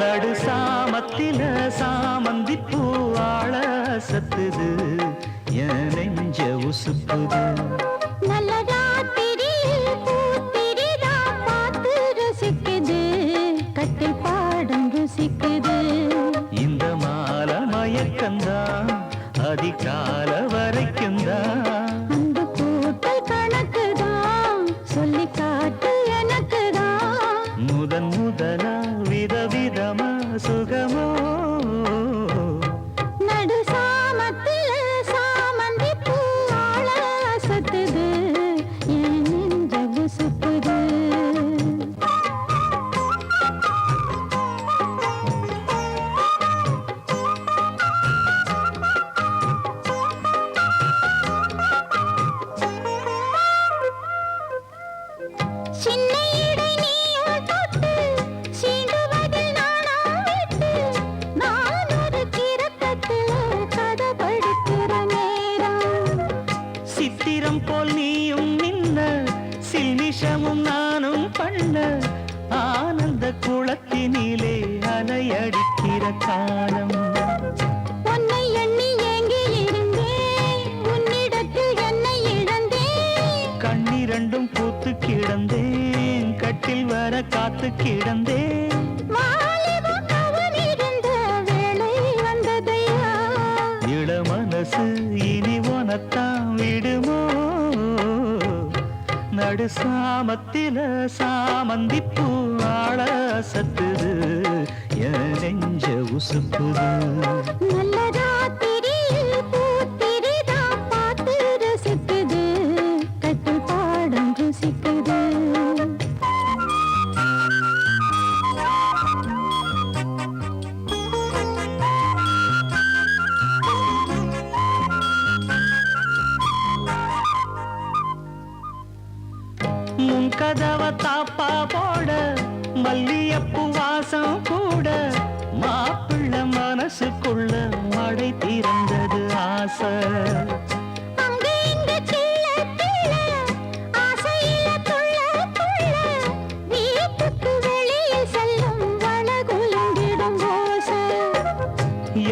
நடு சாமத்தில சாமந்தி பூவாழ சத்துது. என் நெஞ்ச உசுப்புது நல்ல ராத்திரியில் பூத்திரிதா பார்த்து ரசிக்குது. கட்டில் சுகமோ? நடு சாமத்தில சாமந்தி பூவாள ஆள அசத்துது என் நெஞ்ச சுத்துது. சின்ன குளத்தினிலே அலையடிக்கிற காலம். உன்னை எண்ணி ஏங்கி இருந்தேன். உன்னிடத்தில் என்னை இழந்தேன். கண்ணிரண்டும் பூத்து கிடந்தேன். கட்டில் வர காத்து கிடந்தேன். வாலிபம் கவனிருந்த வேளை வந்ததையா? இள மனசு இனி உனத்தான் நடு சாமத்தில சாமந்தி பூ ஆள சத்துது என் நெஞ்ச உசுப்புது கதவ தாப்பா போட மல்லியப்பூ வாசம் கூட. மாப்பிள்ள மனசுக்குள்ள மழை திறந்தது ஆசை.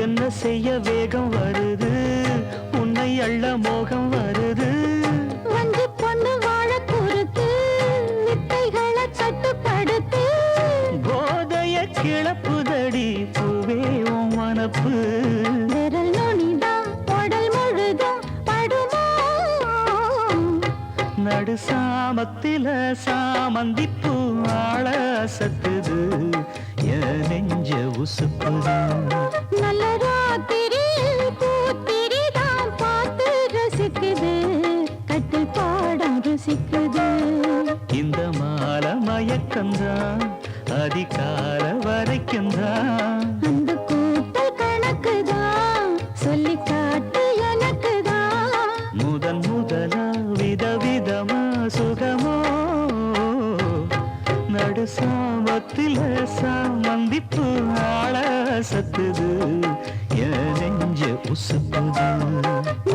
என்ன செய்ய வேகம் வருது? உன்னை அள்ள மோகம் நடு சாமத்தில சாமந்தி பூ ஆள சத்துது. என் நெஞ்ச உசுப்புது. நல்ல ராத்திரியில் பூத்திரிதான் பார்த்து ரசிக்குது. கட்டில் பாடம் ருசிக்குது. இந்த மால மயக்கந்தான் அதிகால வரைக்கும் தான் சத்துது என் நெஞ்ச உசுப்புது